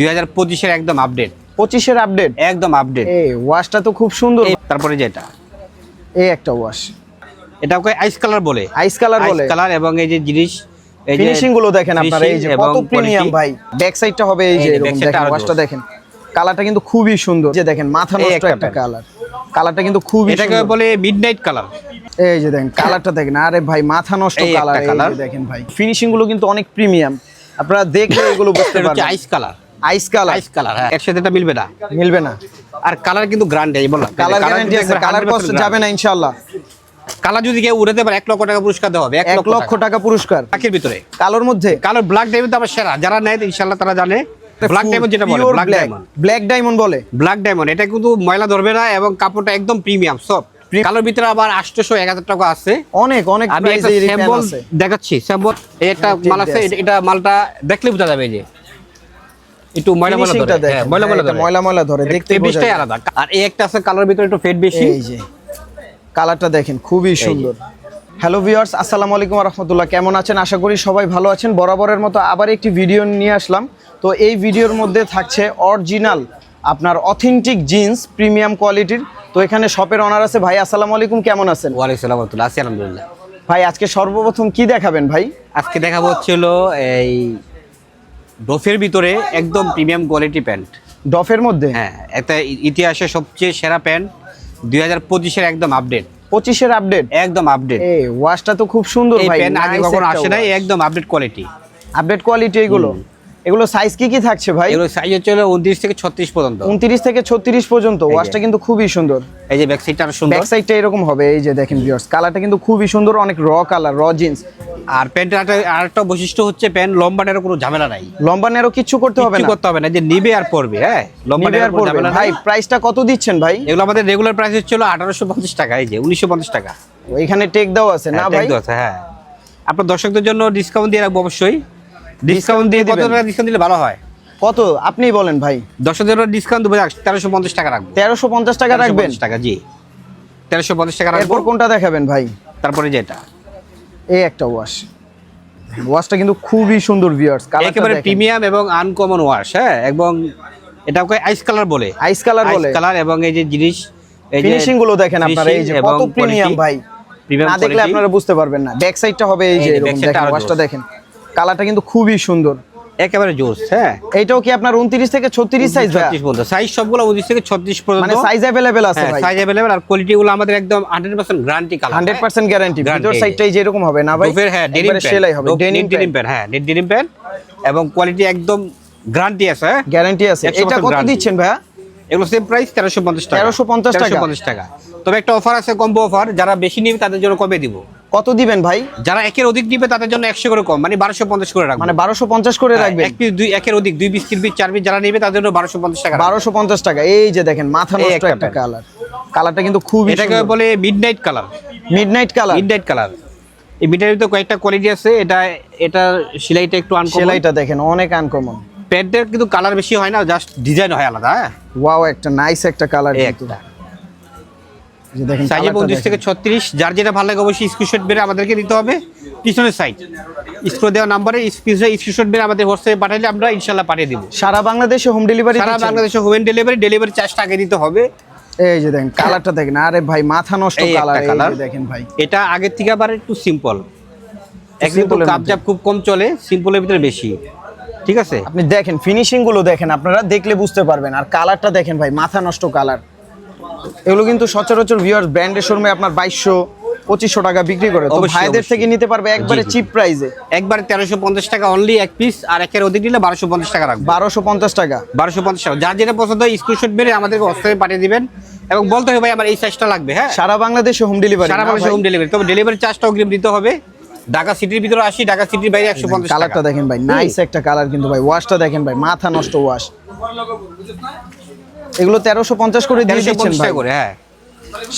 দুই হাজার পঁচিশের একদম আপডেট পঁচিশের আপডেট একদম আপডেট এই ওয়াশটা তো খুব সুন্দর। তারপরে যেটা? এই একটা ওয়াশ এটা ওকে আইস কালার বলে? আইস কালার বলে। কালার এবং এই যে জিনিস ফিনিশিংগুলো দেখেন আপনারা এই যে কত প্রিমিয়াম ভাই। ব্যাক সাইডটা হবে এই যে এরকম দেখেন ওয়াশটা দেখেন। কালারটা কিন্তু খুবই সুন্দর। যে দেখেন মাথা নষ্ট একটা কালার কালারটা কিন্তু খুবই এটাকে বলে মিডনাইট কালার এই যে দেখেন কালারটা দেখেন। আরে ভাই মাথা নষ্ট কালার এই দেখেন ভাই। ফিনিশিংগুলো কিন্তু অনেক প্রিমিয়াম আপনারা দেখলে এগুলো বুঝতে পারবেন। Ice colour ice colour ice colour হ্যাঁ। একসাথে এটা মিলবে না। মিলবে না। আর কালার কিন্তু গ্রান্ড এই বললাম। কালার গ্যারান্টি আছে কালার কষ্ট যাবে না ইনশাআল্লাহ। কালার যদি কেউ উড়াতে পারে এক লক্ষ টাকা পুরস্কার দেওয়া হবে এক লক্ষ টাকা। পুরস্কার। ভিতরে। কালোর মধ্যে। কালার ব্ল্যাক ডায়মন্ড আবার সেরা। যারা নেয় ইনশাল্লাহ তারা জানে। ব্ল্যাক ডায়মন্ড যেটা বলে ব্ল্যাক ডায়মন্ড ব্ল্যাক ডায়মন্ড বলে। ব্ল্যাক ডায়মন্ড এটা কিন্তু ময়লা ধরবে না এবং কাপড়টা একদম প্রিমিয়াম সব কালোর ভিতরে আবার আটশোশো এক হাজার টাকা আছে। অনেক অনেক আমি একটা স্যাম্পল দেখাচ্ছি স্যাম্পল একটা মাল আছে এটা মালটা দেখলে বোঝা যাবে যে। একটু ময়লা ময়লা ধরে। হ্যাঁ, ময়লা হ্যাঁ, ময়লা ধরে। ময়লা ময়লা ধরে, দেখতেই বোঝা আলাদা। আর এই একটা আছে কালার ভিতরে একটু ফেড বেশি। এই যে কালারটা দেখেন খুবই সুন্দর। হ্যালো ভিউয়ার্স আসসালামু আলাইকুম রহমতুল্লাহ। কেমন আছেন? আশা করি সবাই ভালো আছেন। বরাবরের মতো আবার একটি ভিডিও নিয়ে আসলাম। তো এই ভিডিওর মধ্যে থাকছে অরিজিনাল আপনার অথেন্টিক জিন্স প্রিমিয়াম কোয়ালিটির তো এখানে শপের অনার আছে। ভাই আসসালামু আলাইকুম কেমন আছেন? ওয়ালাইকুম সালাম রহমতুল্লাহ আছি আলহামদুলিল্লাহ। ভাই আজকে সর্বপ্রথম কি দেখাবেন ভাই? আজকে দেখাবো হচ্ছিল এই ডোফের ভিতরে একদম প্রিমিয়াম কোয়ালিটি প্যান্ট। ডফের মধ্যে? হ্যাঁ একটা ই- ইতিহাসে সবচেয়ে সেরা প্যান্ট দুই হাজার পঁচিশের একদম আপডেট। পঁচিশের আপডেট? একদম আপডেট। এই ওয়াশটা তো খুব সুন্দর এই ভাই প্যান্ট আগে কখনো আসে নাই একদম আপডেট কোয়ালিটি। আপডেট কোয়ালিটি এগুলো? এগুলো সাইজ কি কি থাকছে ভাই? এগুলো সাইজ হচ্ছে উনত্রিশ থেকে ছত্রিশ পর্যন্ত। উনত্রিশ থেকে ছত্রিশ পর্যন্ত। যে। ওয়াশটা কিন্তু খুবই সুন্দর। এই যে ব্যাক সাইডটা আরও সুন্দর। ব্যাক সাইডটা এরকম হবে এই যে দেখেন ভিউয়ার্স কালারটা কিন্তু খুবই সুন্দর অনেক র কালার র জিন্স আর প্যান্টের একটা- আরেকটা বৈশিষ্ট্য হচ্ছে প্যান্ট লম্বা নেরো কোনো ঝামেলা নাই। লম্বা নেরো কিছু করতে হবে কিছু না। করতে হবে না যে নিবে আর পরবে হ্যাঁ? লম্বা নেরো আর পড়বে। ঝামেলা ভাই প্রাইসটা কত দিচ্ছেন ভাই? এগুলো আমাদের রেগুলার প্রাইস হচ্ছিল আঠারোশো পঞ্চাশ টাকা এই যে উনিশশো পঞ্চাশ টাকা। এখানে টেক দাও আছে না হ্যাঁ, ভাই? tag দেওয়া আছে, হ্যাঁ। আপনার দর্শকদের জন্য ডিসকাউন্ট দিয়ে রাখব অবশ্যই। ডিসকাউন্ট দিয়ে কত টাকা ডিসকাউন্ট দিলে ভালো হয়? কত? আপনি বলেন ভাই। দর্শকদের জন্য ডিসকাউন্ট দেবো তেরোশো পঞ্চাশ টাকা রাখব। তেরোশো পঞ্চাশ টাকা রাখবেন? 1350 টাকা জি। তেরোশো পঞ্চাশ টাকা রাখব। এরপর কোনটা দেখাবেন ভাই? তারপরে যেটা। এই একটা ওয়াশ ওয়াশটা কিন্তু খুবই সুন্দর ভিউয়ার্স একেবারে প্রিমিয়াম এবং আনকমন ওয়াশ হ্যাঁ? এবং এটা ওকে আইস কালার বলে আইস কালার বলে। কালার এবং এই যে জিনিস ফিনিশিংগুলো দেখেন আপনারা এই যে কত প্রিমিয়াম ভাই। না দেখলে আপনারা বুঝতে পারবেন না। ব্যাক সাইডটা হবে এই যে এরকম দেখেন ওয়াশটা দেখেন। কালারটা কিন্তু খুবই সুন্দর। একেবারে জোস হ্যাঁ। এইটাও কি আপনার উনত্রিশ থেকে ছত্রিশ সাইজ ভাই ছত্রিশ পর্যন্ত সাইজ সবগুলো উনিশ থেকে ছত্রিশ পর্যন্ত। মানে সাইজ অ্যাভেলেবেল আছে হ্যাঁ ভাই। সাইজ অ্যাভেলেবল আর কোয়ালিটি গুলো আমাদের একদম hundred percent guarantee colour hundred percent guarantee ভিতর সাইডটাই যেরকম হবে না ভাই? ডোফের হ্যাঁ ডেনিম সেলাই হবে ডেনিম ডেনিম প্যান্ট হ্যাঁ ডেনিম প্যান্ট এবং কোয়ালিটি একদম গ্যারান্টি আছে হ্যাঁ। গ্যারান্টি আছে। এটা কত দিচ্ছেন ভাইয়া? এগুলো সেম প্রাইস তেরোশো পঞ্চাশ টাকা। 1350 টাকা। 1350 টাকা। তবে একটা অফার আছে কম্বো অফার যারা বেশি নিবে তাদের জন্য কমে দিব। কত দিবেন ভাই? যারা একের অধিক নিবে তাদের জন্য একশো করে কম মানে বারোশো পঞ্চাশ করে রাখব। মানে বারোশো পঞ্চাশ করে হ্যাঁ, রাখবেন। এক পিস দুই একের অধিক দুই পিস তিন পিস চার পিস যারা নিবে তাদের জন্য বারোশো পঞ্চাশ টাকা বারোশো পঞ্চাশ টাকা। এই যে দেখেন মাথা নষ্ট একটা কালার কালারটা কিন্তু খুবই এটাকে বলে midnight colour midnight colour midnight colour এই মিডনাইট তো কয়েকটা কোয়ালিটি আছে এটা এটা সেলাইটা একটু আনকমন সেলাইটা দেখেন অনেক আনকমন প্যান্টের কিন্তু কালার বেশি হয় না জাস্ট ডিজাইন হয় আলাদা হ্যাঁ। ওয়াও একটা নাইস একটা কালার একটা। সাইজে পঁয়ত্রিশ থেকে ছত্রিশ যার যেটা ভালো লাগে অবশ্যই স্ক্রিনশট বেড়ে আমাদেরকে দিতে হবে। পিছনের সাইড স্ক্রো দেওয়া নাম্বারে স্ক্রিনশট বেড়ে আমাদের হোয়াটসঅ্যাপে পাঠালে আমরা ইনশাল্লাহ পাঠিয়ে দিব। সারা বাংলাদেশে হোম ডেলিভারি সারা বাংলাদেশে হোম ডেলিভারি ডেলিভারি চার্জটা আগে দিতে হবে। এই যে দেখেন কালারটা দেখেন। আরে ভাই মাথা নষ্ট কালার। যে দেখেন ভাই। এটা আগের থেকে আবার একটু সিম্পল একদম কাপচাপ খুব কম চলে সিম্পলের ভিতরে বেশি। ঠিক আছে? আপনি দেখেন ফিনিশিংগুলো দেখেন আপনারা দেখলে বুঝতে পারবেন। আর কালারটা দেখেন ভাই মাথা নষ্ট কালার এগুলো কিন্তু সচরাচর ভিউয়ার ব্র্যান্ডের শোরুমে আপনার বাইশশো পঁচিশশো টাকা বিক্রি করে। তো ভাইদের থেকে নিতে পারবে একবারে। চিপ প্রাইসে একবারে তেরোশো পঞ্চাশ টাকা অনলি এক পিস আর একের অধিক নিলে বারোশো পঞ্চাশ টাকা রাখব। বারোশো পঞ্চাশ টাকা। বারোশো পঞ্চাশ টাকা। যার যেটা পছন্দ হয় স্ক্রিনশট মেরে আমাদেরকে হোয়াটসঅ্যাপে পাঠিয়ে দিবেন। এবং বলতে হবে ভাই আমার এই সাইজটা লাগবে হ্যাঁ? সারা বাংলাদেশে হোম ডেলিভারি সারা বাংলাদেশে হোম ডেলিভারি তবে ডেলিভারি চার্জটা অগ্রিম দিতে হবে। ঢাকা সিটির ভিতরে আসি ঢাকা সিটির বাইরে একশো পঞ্চাশ কালারটা দেখেন ভাই নাইস একটা কালার কিন্তু ভাই। ওয়াশটা দেখেন ভাই মাথা নষ্ট ওয়াশ এগুলো তেরোশো পঞ্চাশ করে দিয়ে দিচ্ছেন পঞ্চাশ ভাই। টাকা করে হ্যাঁ।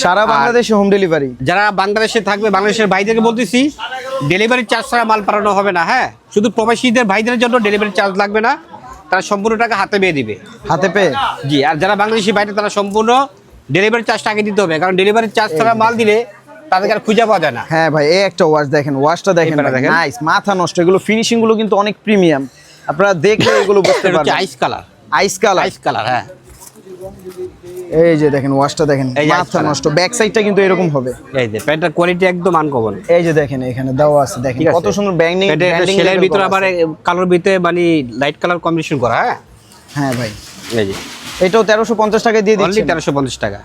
সারা বাংলাদেশে হোম ডেলিভারি যারা বাংলাদেশে থাকবে বাংলাদেশের ভাইদেরকে বলতেছি ডেলিভারি চার্জ ছাড়া মাল পাঠানো হবে না হ্যাঁ। শুধু প্রবাসীদের ভাইদের জন্য ডেলিভারি চার্জ লাগবে না তারা সম্পূর্ণ টাকা হাতে পেয়ে দিবে। হাতে পেয়ে? জি আর যারা বাংলাদেশি বাইরে তারা সম্পূর্ণ ডেলিভারি চার্জটা আগে দিতে হবে কারণ ডেলিভারি চার্জ ছাড়া মাল দিলে তাদেরকে আর খুঁজে পাওয়া যায় না। হ্যাঁ ভাই এই একটা ওয়াশ দেখেন ওয়াশটা দেখেন দেখেন। নাইস মাথা নষ্ট এগুলো ফিনিশিংগুলো কিন্তু অনেক প্রিমিয়াম আপনারা দেখলে এগুলো বুঝতে পারবেন। Ice colour ice colour ice colour হ্যাঁ। এই যে দেখেন ওয়াশটা দেখেন মাথা নষ্ট ব্যাক সাইডটা কিন্তু এরকম হবে। এই যে প্যান্টটার কোয়ালিটি একদম আনকমন এই যে দেখেন এখানে দেওয়া আছে দেখেন কত সুন্দর ব্যান্ডিং প্যান্টের সেলের ভিতরে আবার কালার ভিতরে মানে লাইট কালার কম্বিনেশন করা হ্যাঁ? হ্যাঁ ভাই। এই যে। এটাও তেরোশো পঞ্চাশ টাকায় দিয়ে দিচ্ছি তেরোশো পঞ্চাশ টাকা।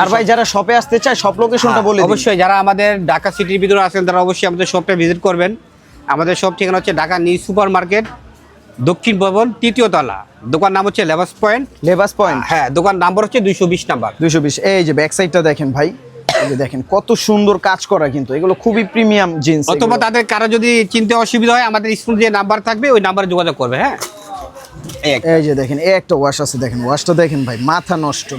আর ভাই যারা শপে আসতে চায় সব লোকেশনটা বলে হ্যাঁ, অবশ্যই যারা আমাদের ঢাকা সিটির ভিতরে আছেন তারা অবশ্যই আমাদের শপটা ভিজিট করবেন। আমাদের শপ ঠিকানা হচ্ছে ঢাকা নিউ সুপার মার্কেট দক্ষিণ ভবন তৃতীয় তলা। দোকান নাম হচ্ছে লেবাস পয়েন্ট লেবাস পয়েন্ট হ্যাঁ দোকান নাম্বার হচ্ছে দুইশো বিশ নাম্বার। দুইশো বিশ। এই যে ব্যাক সাইডটা দেখেন ভাই। যে দেখেন কত সুন্দর কাজ করা কিন্তু। এগুলো খুবই প্রিমিয়াম জিন্স অথবা তাদের কারও যদি চিনতে অসুবিধা হয় আমাদের স্কুল যে নাম্বার থাকবে ওই নাম্বারে যোগাযোগ করবে হ্যাঁ? এই যে দেখেন এই একটা ওয়াশ আছে দেখেন। ওয়াশটা দেখেন ভাই মাথা নষ্ট।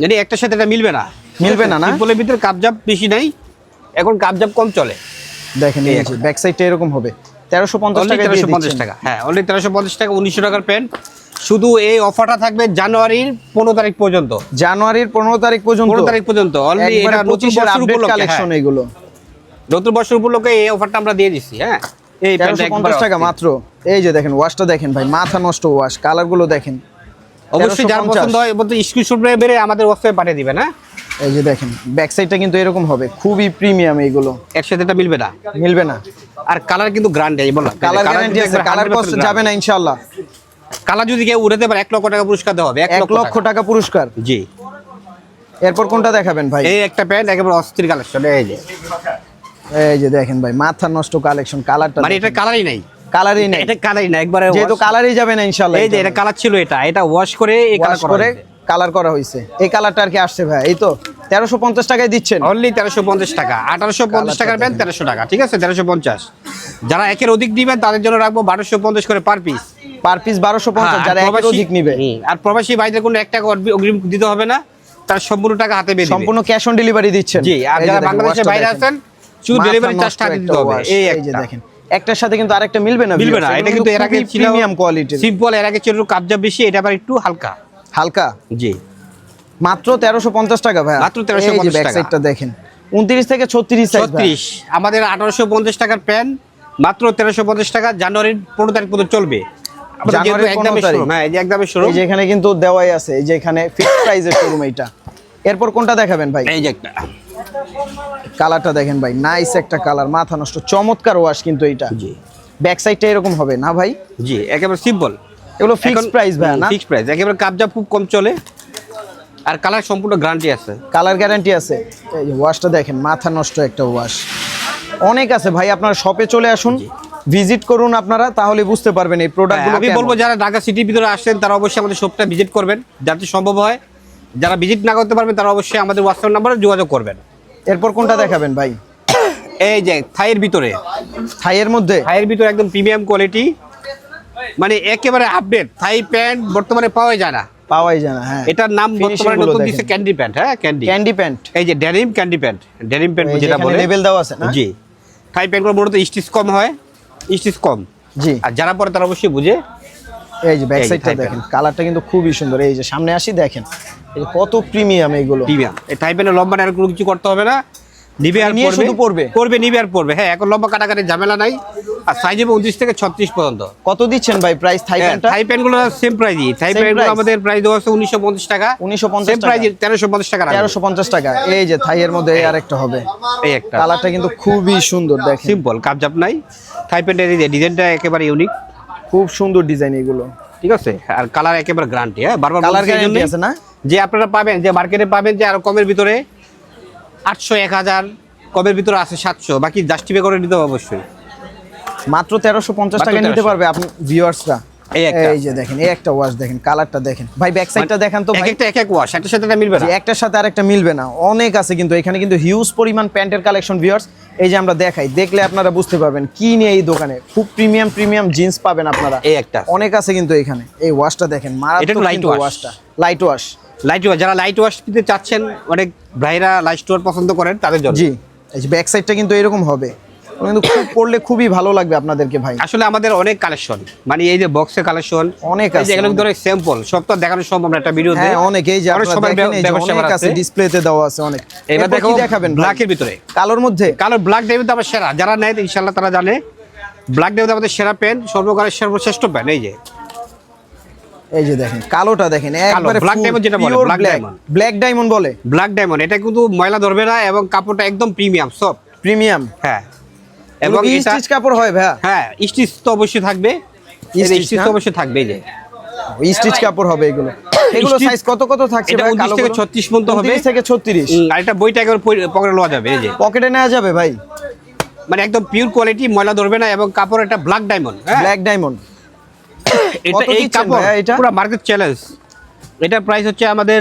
যদি একটার সাথে এটা মিলবে না। মিলবে না, না? বলে ভিতরে কাপজাপ বেশি নাই। এখন কাপজাপ কম চলে। দেখেন এই যে ব্যাক সাইডটা এরকম হবে। তেরোশো পঞ্চাশ টাকা তেরোশো পঞ্চাশ টাকা। হ্যাঁ অনলি তেরোশো পঞ্চাশ টাকা উনিশশো টাকার প্যান্ট শুধু এই অফারটা থাকবে জানুয়ারির পনেরো তারিখ পর্যন্ত। জানুয়ারির পনেরো তারিখ পর্যন্ত। পনেরো তারিখ পর্যন্ত অলরেডি এটা নতুন বছর উপলক্ষে কালেকশন হ্যাঁ। এগুলো। নতুন বছর উপলক্ষে এই অফারটা আমরা দিয়ে দিচ্ছি হ্যাঁ। এই তেরোশো পঞ্চাশ টাকা মাত্র। এই যে দেখেন ওয়াশটা দেখেন ভাই মাথা নষ্ট ওয়াশ কালারগুলো দেখেন। অবশ্যই যার পছন্দ হয় স্ক্রিনশট আমাদের ওয়েবসাইটে পাঠিয়ে দিবেন হ্যাঁ। এই যে দেখেন ব্যাক সাইডটা কিন্তু এরকম হবে। খুবই প্রিমিয়াম এইগুলো একসাথে এটা মিলবে না? মিলবে না। আর কালার কিন্তু গ্রান্ড এই বলো কালার গ্যারান্টি আছে কালার কষ্ট যাবে না ইনশাআল্লাহ। কালার যদি কেউ উড়াতে পারে এক লক্ষ টাকা পুরস্কার দেওয়া হবে এক লক্ষ টাকা। পুরস্কার। জি। এরপর কোনটা দেখাবেন ভাই? এই একটা প্যান্ট একেবারে অস্থির কালেকশন এই যে। এই যে দেখেন ভাই মাথা নষ্ট কালেকশন কালারটা মানে এটা কালারই নাই। কালারই নেই। এটা কালারই না একবারে যেহেতু কালারই যাবে না ইনশাআল্লাহ এই যে এটা কালার ছিল এটা এটা ওয়াশ করে এই কালার ওয়াশ করে কালার করা হয়েছে এই কালারটা আর কি আসছে ভাই? এই তো তেরোশো পঞ্চাশ টাকায় দিচ্ছেন। অনলি তেরোশো পঞ্চাশ টাকা। আঠারোশো পঞ্চাশ টাকার প্যান্ট তেরোশো টাকা ঠিক আছে? তেরোশো পঞ্চাশ। যারা একের অধিক নিবেন তাদের জন্য রাখব বারোশো পঞ্চাশ করে পার পিস পার পিস বারোশো পঞ্চাশ যারা একের অধিক নিবে। আর প্রবাসী ভাইদের কোনো এক টাকা অগ্রিম দিতে হবে না। তার সম্পূর্ণ টাকা হাতে দিবে। সম্পূর্ণ ক্যাশ অন ডেলিভারি দিচ্ছেন। জি আর যারা বাংলাদেশের বাইরে আছেন শুধু ডেলিভারি নষ্ট চার্জটা একটা দিতে হবে। এই এই যে দেখেন। একটার সাথে কিন্তু আরেকটা মিলবে না মিলবে না এটা কিন্তু এর আগে প্রিমিয়াম কোয়ালিটির সিম্পল এর আগে ছিল একটু কাবজা বেশি এটা আবার একটু হালকা। হালকা? জি। মাত্র তেরোশো পঞ্চাশ টাকা ভাই মাত্র 1350 টাকা। সাইডটা দেখেন। উনত্রিশ থেকে ছত্রিশ ছত্রিশ। আমাদের আঠারোশো পঞ্চাশ টাকার প্যান্ট মাত্র তেরোশো পঞ্চাশ টাকা। জানুয়ারির পনেরো তারিখ পর্যন্ত চলবে। আমাদের জানুয়ারির যেহেতু একদমই 15 তারিখ। showroom, হ্যাঁ কিন্তু দেওয়াই আছে। এই যে এখানে ফিক্সড প্রাইজের শোরুম এইটা। এরপর কোনটা দেখাবেন ভাই? এই যে একটা। কালারটা দেখেন ভাই। নাইস একটা কালার। মাথা নষ্ট। চমৎকার ওয়াশ কিন্তু এইটা। জি। ব্যাক সাইডটা এরকম হবে না ভাই? জি একেবারে সিম্পল এগুলো ফিক্সড প্রাইস ভাই না? ফিক্স প্রাইস একেবারে কাবজা খুব কম চলে। আর কালার সম্পূর্ণ গ্যারান্টি আছে। কালার গ্যারান্টি আছে। এই ওয়াশটা দেখেন মাথা নষ্ট একটা ওয়াশ অনেক আছে ভাই আপনারা শপে চলে আসুন ভিজিট করুন আপনারা তাহলে বুঝতে পারবেন এই হ্যাঁ, প্রোডাক্টগুলো আমি বলব যারা ঢাকা সিটির ভিতরে আসছেন তারা অবশ্যই আমাদের শপটা ভিজিট করবেন যাতে সম্ভব হয়। যারা ভিজিট না করতে পারবেন তারা অবশ্যই আমাদের হোয়াটসঅ্যাপ নাম্বারে যোগাযোগ করবেন। এরপর কোনটা দেখাবেন ভাই? এই যে থাইয়ের ভিতরে। থাইয়ের মধ্যে? থাইয়ের ভিতরে একদম প্রিমিয়াম কোয়ালিটি মানে একেবারে আপডেট থাই প্যান্ট বর্তমানে পাওয়া যায় না। পাওয়াই যায় না হ্যাঁ। এটার নাম বর্তমানে নতুন। দিচ্ছে ক্যান্ডি প্যান্ট হ্যাঁ ক্যান্ডি ক্যান্ডি প্যান্ট এই যে ক্যান্ডি প্যান্ট প্যান্ট যেটা বলে। লেভেল দেওয়া আছে না? জি। থাই প্যান্টগুলো মূলত স্টিচ কম হয় স্টিচ কম। জি। আর যারা পরে তারা অবশ্যই বুঝে। এই যে ব্যাক সাইডটা দেখেন কালারটা কিন্তু খুবই সুন্দর। এই যে সামনে আসি দেখেন। কত প্রিমিয়াম এইগুলো প্রিমিয়াম এই লম্বা আর কোনো কিছু করতে হবে না। নিবে আর নিয়ে শুধু পরবে? পরবে নিবে আর পরবে হ্যাঁ এখন লম্বা কাটাকাটি ঝামেলা নাই। আর সাইজ হবে উনত্রিশ থেকে ছত্রিশ পর্যন্ত। কত দিচ্ছেন ভাই প্রাইস থাই প্যান্টটা থাই প্যান্টগুলো সেম প্রাইজই থাই প্যান্টগুলো আমাদের প্রাইস দেওয়া আছে উনিশশো পঞ্চাশ টাকা। 1950 সেম টাকা। তেরোশো পঞ্চাশ টাকা তেরোশো পঞ্চাশ টাকা। এই যে থাইয়ের মধ্যে এই আরেকটা হবে। এই একটা। কালারটা কিন্তু খুবই সুন্দর দেখেন। সিম্পল কাপজাপ নাই। থাই প্যান্টের ডিজাইনটা একেবারে ইউনিক খুব সুন্দর ডিজাইন এগুলো। ঠিক আছে? আর কালার একেবারে গ্যারান্টি হ্যাঁ? বারবার কালার গ্যারান্টি আছে না? যে আপনারা পাবেন যে মার্কেটে পাবেন যে আরও কমের ভিতরে আটশো এক হাজার কমের ভিতরে আছে সাতশো? বাকি জাস্টিফাই করে নিতে হবে অবশ্যই। মাত্র তেরোশো পঞ্চাশ টাকা নিতে পারবে আপনি ভিউয়ার্সরা এই যে দেখেন এই একটা ওয়াশ দেখেন কালারটা দেখেন। ভাই ব্যাক সাইডটা দেখান তো একটা এক এক ওয়াশ একটার সাথে মিলবে না? একটার সাথে আরেকটা মিলবে না। অনেক আছে কিন্তু এখানে কিন্তু হিউজ পরিমাণ প্যান্টের কালেকশন ভিউয়ার্স এই যে আমরা দেখাই দেখলে আপনারা বুঝতে পারবেন কি নিয়ে এই দোকানে। খুব প্রিমিয়াম প্রিমিয়াম জিন্স পাবেন আপনারা। এই একটা। অনেক আছে কিন্তু এখানে। এই ওয়াশটা দেখেন মারাত্মক wash। ওয়াশটা লাইট ওয়াশ লাইট ওয়াশ যারা লাইট ওয়াশ দিতে চাচ্ছেন অনেক ভাইরা লাইট ওয়াশ পছন্দ করেন তাদের জন্য। জি। এই যে ব্যাক সাইডটা কিন্তু এরকম হবে। কিন্তু খুব পড়লে খুবই ভালো লাগবে আপনাদেরকে ভাই। আসলে আমাদের অনেক কালেকশন মানে এই যে বক্সের কালেকশন অনেক এই যে আছে, এগুলো ধরে স্যাম্পল সব তো দেখানো সম্ভব না একটা ভিডিও হ্যাঁ অনেক এই যে আপনারা দেখেন এই যে অনেক আছে ডিসপ্লেতে দেওয়া আছে অনেক। এবার দেখো কি দেখাবেন ব্ল্যাকের ভিতরে। কালোর মধ্যে? কালো ব্ল্যাক ডেভিড তো আমার সেরা। যারা নেয় ইনশাল্লাহ তারা জানে। ব্ল্যাক ডেভিড আমাদের সেরা পেন সর্বকালের সর্বশ্রেষ্ঠ পেন এই যে। এই যে দেখেন কালোটা দেখেন একবারে black diamond যেটা বলে, black diamond। ব্ল্যাক ডায়মন্ড বলে। ব্ল্যাক ডায়মন্ড এটা কিন্তু ময়লা ধরবে না এবং কাপড়টা একদম প্রিমিয়াম সব। প্রিমিয়াম হ্যাঁ। এবং স্টিচ কাপড় হয় ভাইয়া? হ্যাঁ স্টিচ তো অবশ্যই থাকবে। স্টিচ তো অবশ্যই থাকবে যে। স্টিচ কাপড় হবে এগুলো। এগুলো সাইজ কত কত থাকছে এটা ভাই 29 থেকে 36 পর্যন্ত হবে। 29 থেকে 36 আর এটা বইটা একবার পকেটে লওয়া যাবে এই যে। পকেটে নেওয়া যাবে ভাই? মানে একদম পিওর কোয়ালিটি ময়লা ধরবে না এবং কাপড় এটা ব্ল্যাক ডায়মন্ড ব্ল্যাক ডায়মন্ড এটা এই কাপড় এটা? পুরো মার্কেট চ্যালেঞ্জ এটার প্রাইস হচ্ছে আমাদের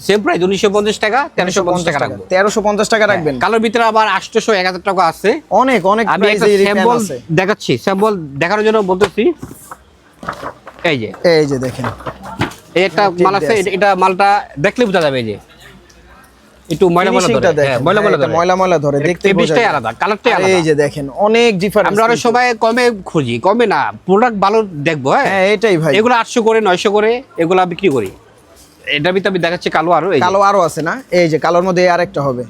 সেম প্রাইস উনিশশো পঞ্চাশ টাকা তেরোশো পঞ্চাশ টাকা রাখব। তেরোশো পঞ্চাশ টাকা রাখবেন। কালোর ভিতরে আবার আটশোশো এক হাজার টাকা আছে। অনেক অনেক আমি একটা স্যাম্পল দেখাচ্ছি স্যাম্পল দেখানোর জন্য বলতেছি। এই যে। এই যে দেখেন। এই একটা মাল আছে। এটা- এটা মালটা দেখলে বোঝা যাবে এই যে। একটু ময়লা ময়লা ধরে হ্যাঁ, ময়লা ময়লা হ্যাঁ, ধরে। ময়লা ময়লা ধরে, এটা দেখতেই বোঝা fabrics-টাই যায়। আলাদা কালারটাই আলাদা। এই যে দেখেন অনেক ডিফারেন্স আমরা কমে খুঁজি কমে না প্রোডাক্ট ভালো দেখব হ্যাঁ। হ্যাঁ এটাই ভাই। এগুলো আটশো করে নয়শো করে এগুলা বিক্রি করি। এটার ভিতরে আমি দেখাচ্ছি কালো আরও কালো আরও আছে না? এই যে কালোর মধ্যে আরেকটা হবে।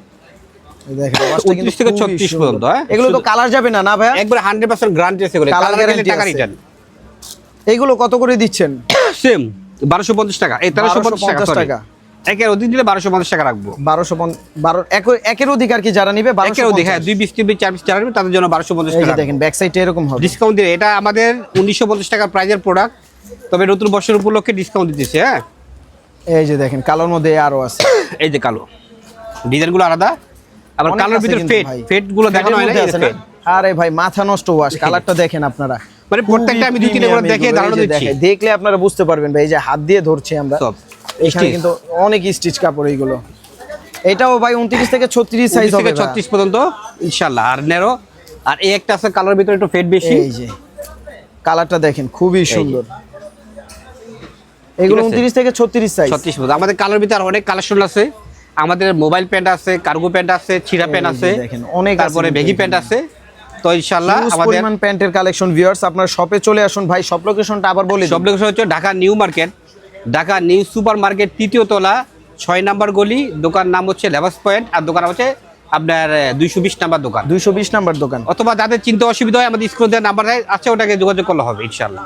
এই দেখেন ওয়াশটা কিন্তু 29 থেকে খুবই 36 সুন্দর। পর্যন্ত? এগুলো তো কালার যাবে না না ভাইয়া? একবার হান্ড্রেড পার্সেন্ট গ্যারান্টি আছে কালার টাকা। রিটার্ন এইগুলো কত করে দিচ্ছেন? সেম বারোশো পঞ্চাশ টাকা। এই তেরোশো পঞ্চাশ টাকা 1250 sorry। টাকা। একের অধিক দিলে বারোশো পঞ্চাশ টাকা রাখব। বারোশো বারো এক- একের অধিকার কি যারা নিবে একের অধিক হ্যাঁ দুই বিশ তিন বিশ চার বিশ বিশ, তাদের জন্য বারোশো পঞ্চাশ টাকা দেখেন ব্যাক সাইডটা এরকম হবে। ডিসকাউন্ট দিয়ে এটা আমাদের উনিশশো পঞ্চাশ টাকার প্রাইজের প্রোডাক্ট তবে নতুন বছর উপলক্ষে ডিসকাউন্ট দিতেছে হ্যাঁ? এই যে দেখেন কালোর মধ্যে আরও আছে। এই যে কালো। ডিজাইনগুলো আলাদা। আবার কালোর ভিতরে ফেট ভাই। ফেটগুলো দেখানো হয় না? আরে ভাই মাথা নষ্ট ওয়াশ কালারটা দেখেন আপনারা। মানে প্রত্যেকটা আমি দুই তিনটা করে Premium দাঁড়ানো দিচ্ছি। দেখলে আপনারা বুঝতে পারবেন ভাই এই যে হাত দিয়ে ধরছি আমরা। এখানে কিন্তু অনেক স্টিচ কাপড় এইগুলো। এটাও ভাই উনত্রিশ থেকে ছত্রিশ সাইজ হবে থেকে ছত্রিশ পর্যন্ত? ইনশাল্লাহ আর নেরো আর এই একটা আছে কালার ভিতরে একটু ফেট বেশি। এই যে কালারটা দেখেন খুবই সুন্দর। এগুলো? উনত্রিশ থেকে ছত্রিশ সাইজ ছত্রিশ পর্যন্ত। আমাদের কালার ভিতরে আর অনেক কালেকশন আছে। আমাদের মোবাইল প্যান্ট আছে কার্গো প্যান্ট আছে ছিঁড়া প্যান্ট আছে দেখেন, অনেক তারপরে বেগি প্যান্ট আছে। তো ইনশাল্লাহ আমাদের প্যান্টের কালেকশন ভিউয়ার্স আপনার শপে চলে আসুন ভাই। সব লোকেশনটা আবার বলে সব লোকেশন হচ্ছে Dhaka new market. Dhaka new super market তৃতীয় তলা ছয় নাম্বার গলি দোকান নাম হচ্ছে লেবাস পয়েন্ট আর দোকান হচ্ছে আপনার দুইশো বিশ নাম্বার দোকান। দুইশো বিশ নাম্বার দোকান। অথবা যাদের চিন্তা অসুবিধা হয় আমাদের স্ক্রিন নাম্বার আছে ওটাকে যোগাযোগ করলে হবে ইনশাল্লাহ